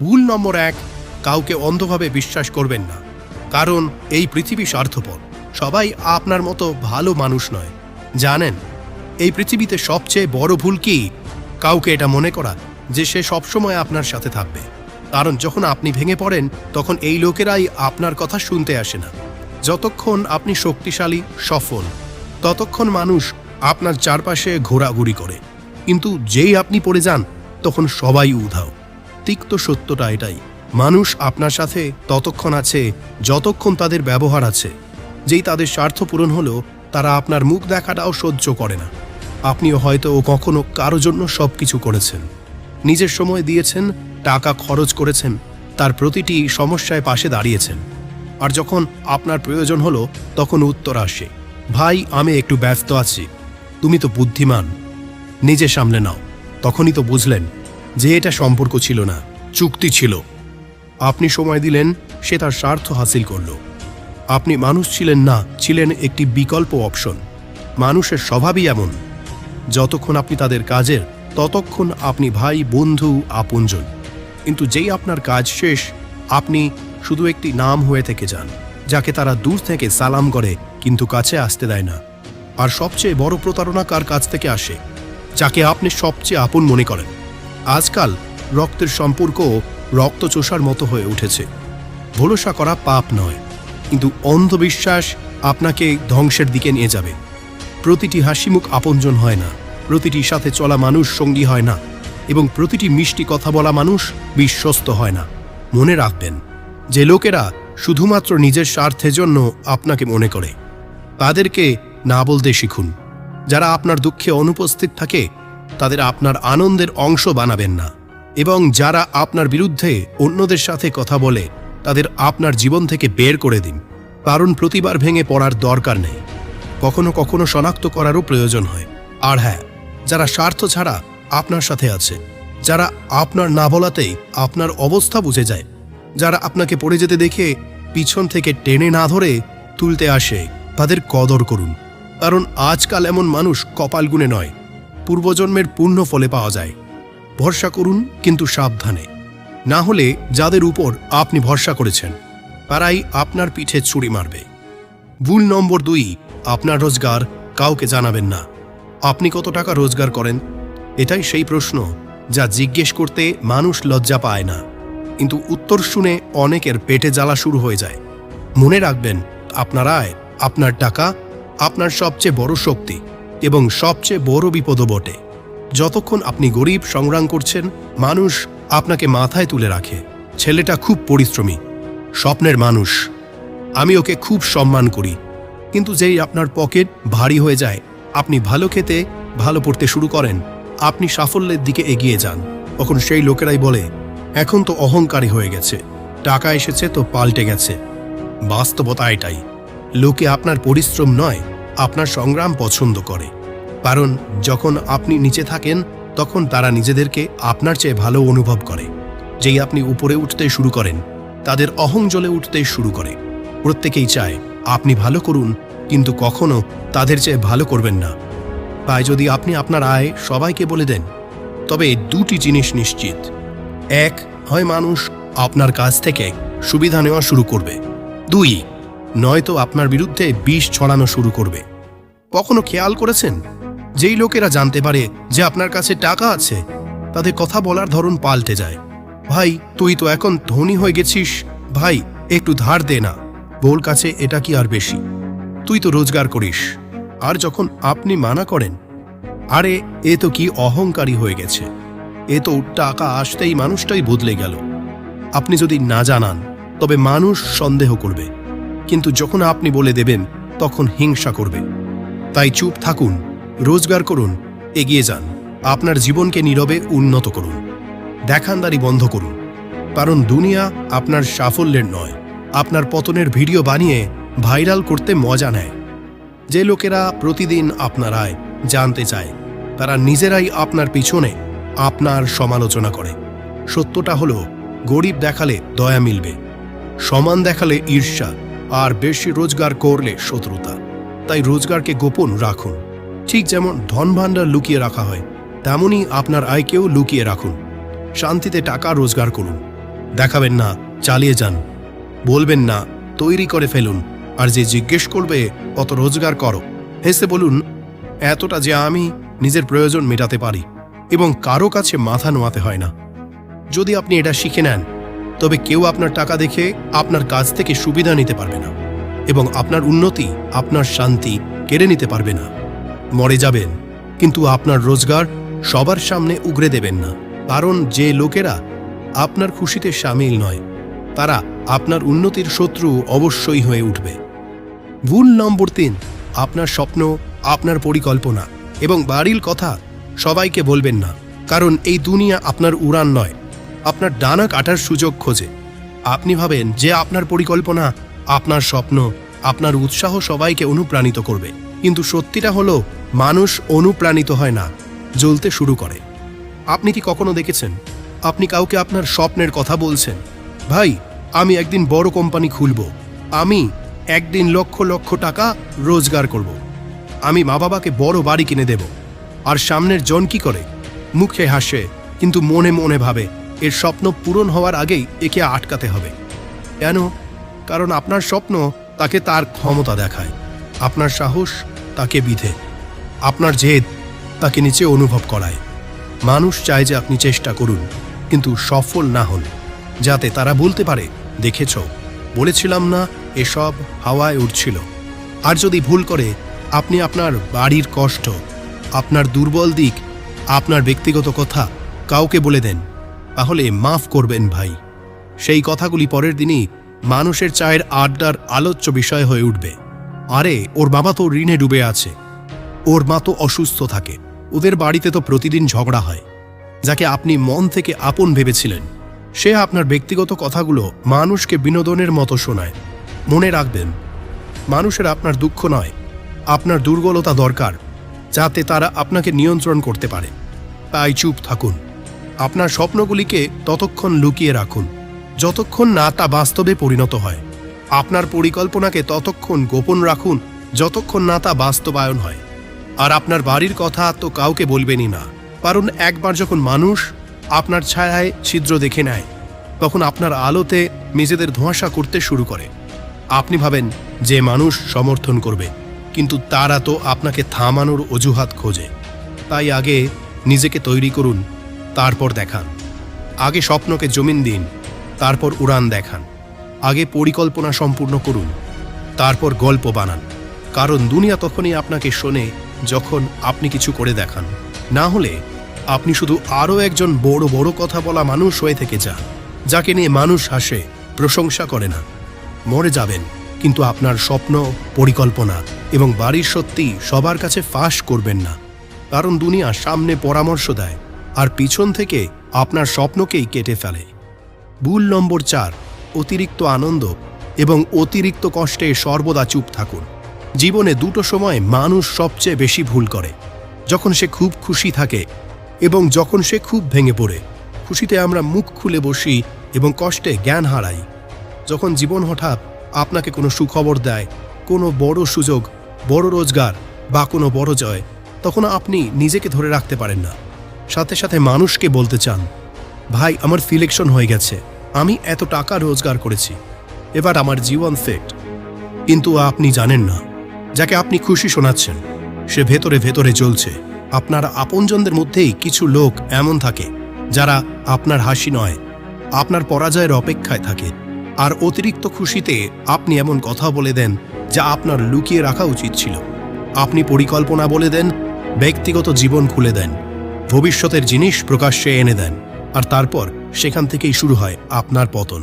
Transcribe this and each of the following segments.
ভুল নম্বর এক, কাউকে অন্ধভাবে বিশ্বাস করবেন না। কারণ এই পৃথিবী স্বার্থপর। সবাই আপনার মতো ভালো মানুষ নয়। জানেন, এই পৃথিবীতে সবচেয়ে বড় ভুল কি? কাউকে এটা মনে করা, যে সে সবসময় আপনার সাথে থাকবে। কারণ যখন আপনি ভেঙে পড়েন, তখন এই লোকেরাই আপনার কথা শুনতে আসে না। যতক্ষণ আপনি শক্তিশালী, সফল, ততক্ষণ মানুষ আপনার চারপাশে ঘোরাঘুরি করে। কিন্তু যেই আপনি পড়ে যান, তখন সবাই উধাও। তিক্ত সত্যটা এটাই। মানুষ আপনার সাথে ততক্ষণ আছে, যতক্ষণ তাদের ব্যবহার আছে। যেই তাদের স্বার্থ পূরণ হলো, তারা আপনার মুখ দেখাটাও সহ্য করে না। আপনিও হয়তো ও কখনো কারও জন্য সব কিছু করেছেন। নিজের সময় দিয়েছেন, টাকা খরচ করেছেন, তার প্রতিটি সমস্যায় পাশে দাঁড়িয়েছেন। আর যখন আপনার প্রয়োজন হলো, তখন উত্তর আসে, ভাই, আমি একটু ব্যস্ত আছি। তুমি তো বুদ্ধিমান। নিজে সামলে নাও। তখনই তো বুঝলেন যে এটা সম্পর্ক ছিল না, চুক্তি ছিল। আপনি সময় দিলেন, সে তার স্বার্থ হাসিল করল। আপনি মানুষ ছিলেন না, ছিলেন একটি বিকল্প অপশন। মানুষের স্বভাবই এমন। যতক্ষণ আপনি তাদের কাজের, ততক্ষণ আপনি ভাই, বন্ধু, আপনজন। কিন্তু যেই আপনার কাজ শেষ, আপনি শুধু একটি নাম হয়ে থেকে যান, যাকে তারা দূর থেকে সালাম করে, কিন্তু কাছে আসতে দেয় না। আর সবচেয়ে বড় প্রতারণা কার কাছ থেকে আসে? যাকে আপনি সবচেয়ে আপন মনে করেন। আজকাল রক্তের সম্পর্ক রক্তচোষার মতো হয়ে উঠেছে। ভরসা করা পাপ নয়, কিন্তু অন্ধবিশ্বাস আপনাকে ধ্বংসের দিকে নিয়ে যাবে। প্রতিটি হাসিমুখ আপনজন হয় না, প্রতিটি সাথে চলা মানুষ সঙ্গী হয় না, এবং প্রতিটি মিষ্টি কথা বলা মানুষ বিশ্বস্ত হয় না। মনে রাখবেন, যে লোকেরা শুধুমাত্র নিজের স্বার্থের জন্য আপনাকে মনে করে। তাদেরকে না বলতে শিখুন। যারা আপনার দুঃখে অনুপস্থিত থাকে তাদের আপনার আনন্দের অংশ বানাবেন না। এবং যারা আপনার বিরুদ্ধে অন্যদের সাথে কথা বলে, তাদের আপনার জীবন থেকে বের করে দিন। কারণ প্রতিবার ভেঙে পড়ার দরকার নেই। কখনো কখনো শনাক্ত করারও প্রয়োজন হয়। আর হ্যাঁ যারা স্বার্থ ছাড়া আপনার সাথে আছে, যারা আপনার না বলাতেই আপনার অবস্থা বুঝে যায়, যারা আপনাকে পড়ে যেতে দেখে পিছন থেকে টেনে না ধরে তুলতে আসে, তাদের কদর করুন। কারণ আজকাল এমন মানুষ কপাল গুণে নয় পূর্বজন্মের পূর্ণ ফলে পাওয়া যায়। ভরসা করুন, কিন্তু সাবধানে। না হলে যাদের উপর আপনি ভরসা করেছেন, তারাই আপনার পিঠে ছুরি মারবে। ভুল নম্বর দুই, আপনার রোজগার কাউকে জানাবেন না। আপনি কত টাকা রোজগার করেন? এটাই সেই প্রশ্ন যা জিজ্ঞেস করতে মানুষ লজ্জা পায় না। কিন্তু উত্তর শুনে অনেকের পেটে জ্বালা শুরু হয়ে যায়। মনে রাখবেন, আপনার আয়, আপনার টাকা, আপনার সবচেয়ে বড় শক্তি। এবং সবচেয়ে বড় বিপদও বটে। যতক্ষণ আপনি গরিব, সংগ্রাম করছেন, মানুষ আপনাকে মাথায় তুলে রাখে। ছেলেটা খুব পরিশ্রমী, স্বপ্নের মানুষ। আমি ওকে খুব সম্মান করি। কিন্তু যেই আপনার পকেট ভারী হয়ে যায়, আপনি ভালো খেতে, ভালো পড়তে শুরু করেন, আপনি সাফল্যের দিকে এগিয়ে যান। তখন সেই লোকেরাই বলে, এখন তো অহংকারী হয়ে গেছে, টাকা এসেছে তো পাল্টে গেছে। বাস্তবতা এটাই, লোকে আপনার পরিশ্রম নয় আপনার সংগ্রাম পছন্দ করে। কারণ যখন আপনি নিচে থাকেন, তখন তারা নিজেদেরকে আপনার চেয়ে ভালো অনুভব করে। যেই আপনি উপরে উঠতে শুরু করেন, তাদের অহং জ্বলে উঠতে শুরু করে। প্রত্যেকেই চায়, আপনি ভালো করুন, কিন্তু কখনো তাদের চেয়ে ভালো করবেন না। তাই যদি আপনি আপনার আয় সবাইকে বলে দেন, তবে দুটি জিনিস নিশ্চিত। এক, হয় মানুষ আপনার কাছ থেকে সুবিধা নেওয়া শুরু করবে। দুই নয়তো আপনার বিরুদ্ধে বিষ ছড়ানো শুরু করবে। কখনো খেয়াল করেছেন? যেই লোকেরা জানতে পারে যে আপনার কাছে টাকা আছে, তাদের কথা বলার ধরন পাল্টে যায়। ভাই, তুই তো এখন ধনী হয়ে গেছিস। ভাই, একটু ধার দে না। বোর কাছে এটা কি আর বেশি? তুই তো রোজগার করিস। আর যখন আপনি মানা করেন, আরে, এ তো কি অহংকারী হয়ে গেছে। এ তো টাকা আসতেই মানুষটাই বদলে গেল। আপনি যদি না জানান, তবে মানুষ সন্দেহ করবে। কিন্তু যখন আপনি বলে দেবেন, তখন হিংসা করবে। তাই চুপ থাকুন, রোজগার করুন, এগিয়ে যান। আপনার জীবনকে নীরবে উন্নত করুন। দেখানদারি বন্ধ করুন। কারণ দুনিয়া আপনার সাফল্যের নয়। আপনার পতনের ভিডিও বানিয়ে ভাইরাল করতে মজা নেয়। যে লোকেরা প্রতিদিন আপনার আয় জানতে চায়, তারা নিজেরাই আপনার পিছনে আপনার সমালোচনা করে। সত্যটা হলো, গরিব দেখালে দয়া মিলবে। সমান দেখালে ঈর্ষা। আর বেশি রোজগার করলে শত্রুতা। তাই রোজগারকে গোপন রাখুন। ঠিক যেমন ধন ভাণ্ডার লুকিয়ে রাখা হয়, তেমনই আপনার আয়কেও লুকিয়ে রাখুন। শান্তিতে টাকা রোজগার করুন। দেখাবেন না, চালিয়ে যান। বলবেন না, তৈরি করে ফেলুন। আর যে জিজ্ঞেস করবে, অত রোজগার করো? হেসে বলুন, এতটা যে আমি নিজের প্রয়োজন মেটাতে পারি এবং কারও কাছে মাথা নোয়াতে হয় না। যদি আপনি এটা শিখে নেন তবে কেউ আপনার টাকা দেখে আপনার কাছ থেকে সুবিধা নিতে পারবে না এবং আপনার উন্নতি, আপনার শান্তি কেড়ে নিতে পারবে না। মরে যাবেন, কিন্তু আপনার রোজগার সবার সামনে উগরে দেবেন না। কারণ যে লোকেরা আপনার খুশিতে সামিল নয়, তারা আপনার উন্নতির শত্রু অবশ্যই হয়ে উঠবে। ভুল নম্বর তিন, আপনার স্বপ্ন, আপনার পরিকল্পনা এবং বাড়ির কথা সবাইকে বলবেন না, কারণ এই দুনিয়া আপনার উড়ান নয় আপনার ডানা কাটার সুযোগ খোঁজে। আপনি ভাবেন যে আপনার পরিকল্পনা, আপনার স্বপ্ন, আপনার উৎসাহ সবাইকে অনুপ্রাণিত করবে। কিন্তু সত্যিটা হলো, মানুষ অনুপ্রাণিত হয় না, জ্বলতে শুরু করে। আপনি কি কখনো দেখেছেন? আপনি কাউকে আপনার স্বপ্নের কথা বলছেন, ভাই, আমি একদিন বড় কোম্পানি খুলব। আমি একদিন লক্ষ লক্ষ টাকা রোজগার করব। আমি মা বাবাকে বড় বাড়ি কিনে দেব। আর সামনের জন কি করে? মুখে হাসে, কিন্তু মনে মনে ভাবে এর স্বপ্ন পূরণ হওয়ার আগেই একে আটকাতে হবে। কেন? কারণ আপনার স্বপ্ন তাকে তার ক্ষমতা দেখায়। আপনার সাহস তাকে বিধে। আপনার জেদ তাকে নিচে অনুভব করায়। মানুষ চায় যে আপনি চেষ্টা করুন, কিন্তু সফল না হন। যাতে তারা বলতে পারে, দেখেছ, বলেছিলাম না, এসব হাওয়ায় উঠছিল আর যদি ভুল করে, আপনি আপনার বাড়ির কষ্ট, আপনার দুর্বল দিক, আপনার ব্যক্তিগত কথা কাউকে বলে দেন। তাহলে মাফ করবেন ভাই। সেই কথাগুলি পরের দিনই মানুষের চায়ের আড্ডার আলোচ্য বিষয় হয়ে উঠবে। আরে, ওর বাবা তো ঋণে ডুবে আছে। ওর মা তো অসুস্থ থাকে। ওদের বাড়িতে তো প্রতিদিন ঝগড়া হয়। যাকে আপনি মন থেকে আপন ভেবেছিলেন, সে আপনার ব্যক্তিগত কথাগুলো মানুষকে বিনোদনের মতো শোনায়। মনে রাখবেন, মানুষের আপনার দুঃখ নয়, আপনার দুর্বলতা দরকার, যাতে তারা আপনাকে নিয়ন্ত্রণ করতে পারে। তাই চুপ থাকুন। আপনার স্বপ্নগুলিকে ততক্ষণ লুকিয়ে রাখুন। যতক্ষণ না তা বাস্তবে পরিণত হয়। আপনার পরিকল্পনাকে ততক্ষণ গোপন রাখুন, যতক্ষণ না তা বাস্তবায়ন হয়। আর আপনার বাড়ির কথা তো কাউকে বলবেনই না। কারণ একবার যখন মানুষ আপনার ছায়ায় ছিদ্র দেখে নেয়, তখন আপনার আলোতে নিজেদের ধোঁয়াশা করতে শুরু করে। আপনি ভাবেন যে মানুষ সমর্থন করবে, কিন্তু তারা তো আপনাকে থামানোর অজুহাত খোঁজে। তাই আগে নিজেকে তৈরি করুন তারপর দেখান। আগে স্বপ্নকে জমিন দিন, তারপর উড়ান দেখান। আগে পরিকল্পনা সম্পূর্ণ করুন, তারপর গল্প বানান। কারণ দুনিয়া তখনই আপনাকে শোনে যখন আপনি কিছু করে দেখান। না হলে আপনি শুধু আরও একজন বড় বড় কথা বলা মানুষ হয়ে থেকে যান, যাকে নিয়ে মানুষ হাসে, প্রশংসা করে না। মরে যাবেন, কিন্তু আপনার স্বপ্ন, পরিকল্পনা এবং বাড়ির সত্যি সবার কাছে ফাঁস করবেন না। কারণ দুনিয়া সামনে পরামর্শ দেয় আর পিছন থেকে আপনার স্বপ্নকেই কেটে ফেলে। ভুল নম্বর চার, অতিরিক্ত আনন্দ এবং অতিরিক্ত কষ্টে সর্বদা চুপ থাকুন। জীবনে দুটো সময় মানুষ সবচেয়ে বেশি ভুল করে, যখন সে খুব খুশি থাকে এবং যখন সে খুব ভেঙে পড়ে। খুশিতে আমরা মুখ খুলে বসি এবং কষ্টে জ্ঞান হারাই। যখন জীবন হঠাৎ আপনাকে কোনো সুখবর দেয়, কোনো বড় সুযোগ, বড় রোজগার বা কোনো বড় জয়, তখন আপনি নিজেকে ধরে রাখতে পারেন না। সাথে সাথে মানুষকে বলতে চান, ভাই, আমার সিলেকশন হয়ে গেছে। আমি এত টাকা রোজগার করেছি। এবার আমার জীবন সেট। কিন্তু আপনি জানেন না, যাকে আপনি খুশি শোনাচ্ছেন, সে ভেতরে ভেতরে চলছে আপনার আপনজনদের মধ্যেই কিছু লোক এমন থাকে, যারা আপনার হাসি নয়, আপনার পরাজয়ের অপেক্ষায় থাকে। আর অতিরিক্ত খুশিতে আপনি এমন কথা বলে দেন, যা আপনার লুকিয়ে রাখা উচিত ছিল। আপনি পরিকল্পনা বলে দেন, ব্যক্তিগত জীবন খুলে দেন। ভবিষ্যতের জিনিস প্রকাশ্যে এনে দেন, আর তারপর সেখান থেকেই শুরু হয় আপনার পতন।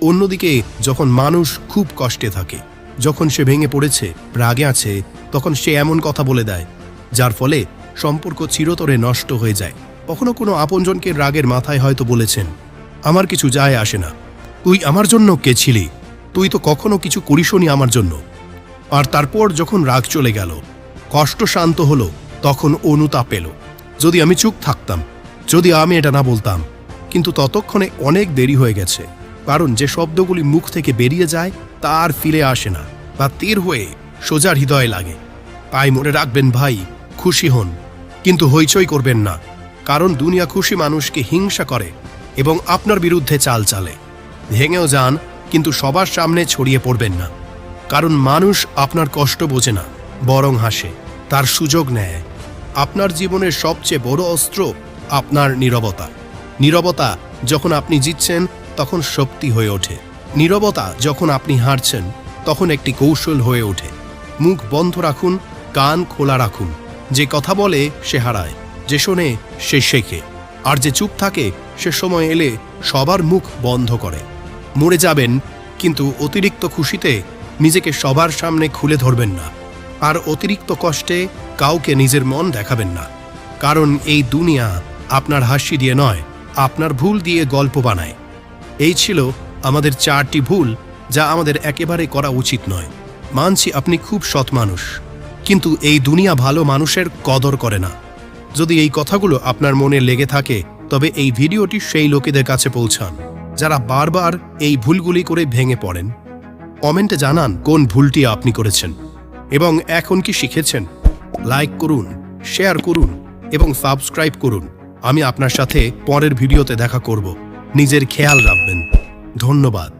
অন্যদিকে, যখন মানুষ খুব কষ্টে থাকে, যখন সে ভেঙে পড়েছে, রাগে আছে, তখন সে এমন কথা বলে দেয়, যার ফলে সম্পর্ক চিরতরে নষ্ট হয়ে যায়। কখনো কোনো আপনজনকে রাগের মাথায় হয়তো বলেছেন, আমার কিছু যায় আসে না। তুই আমার জন্য কে ছিলি? তুই তো কখনো কিছু করিসনি আমার জন্য। আর তারপর যখন রাগ চলে গেল, কষ্ট শান্ত হলো, তখন অনুতাপ এলো। যদি আমি চুপ থাকতাম, যদি আমি এটা না বলতাম। কিন্তু ততক্ষণে অনেক দেরি হয়ে গেছে, কারণ যে শব্দগুলি মুখ থেকে বেরিয়ে যায়, তা আর ফিরে আসে না বা তীর হয়ে সোজা হৃদয়ে লাগে। তাই মনে রাখবেন ভাই, খুশি হন। কিন্তু হইচই করবেন না, কারণ দুনিয়া খুশি মানুষকে হিংসা করে এবং আপনার বিরুদ্ধে চাল চালে। ভেঙেও যান, কিন্তু সবার সামনে ছড়িয়ে পড়বেন না। কারণ মানুষ আপনার কষ্ট বোঝে না, বরং হাসে, তার সুযোগ নেয়। আপনার জীবনের সবচেয়ে বড় অস্ত্র আপনার নীরবতা। নীরবতা যখন আপনি জিতছেন, তখন শক্তি হয়ে ওঠে। নীরবতা যখন আপনি হারছেন, তখন একটি কৌশল হয়ে ওঠে। মুখ বন্ধ রাখুন, কান খোলা রাখুন। যে কথা বলে, সে হারায়। যে শোনে, সে শেখে। আর যে চুপ থাকে, সে সময় এলে সবার মুখ বন্ধ করে। মরে যাবেন, কিন্তু অতিরিক্ত খুশিতে নিজেকে সবার সামনে খুলে ধরবেন না। আর অতিরিক্ত কষ্টে কাউকে নিজের মন দেখাবেন না। কারণ এই দুনিয়া আপনার হাসি দিয়ে নয়, আপনার ভুল দিয়ে গল্প বানায়। এই ছিল আমাদের চারটি ভুল যা আমাদের একেবারে করা উচিত নয়। মানছি আপনি খুব সৎ মানুষ। কিন্তু এই দুনিয়া ভালো মানুষের কদর করে না। যদি এই কথাগুলো আপনার মনে লেগে থাকে, তবে এই ভিডিওটি সেই লোকেদের কাছে পৌঁছান, যারা বারবার এই ভুলগুলি করে ভেঙে পড়েন। কমেন্টে জানান কোন ভুলটি আপনি করেছেন। এবং এখন কি শিখেছেন? লাইক করুন শেয়ার করুন এবং সাবস্ক্রাইব করুন। আমি আপনার সাথে পরের ভিডিওতে দেখা করব। নিজের খেয়াল রাখবেন। ধন্যবাদ।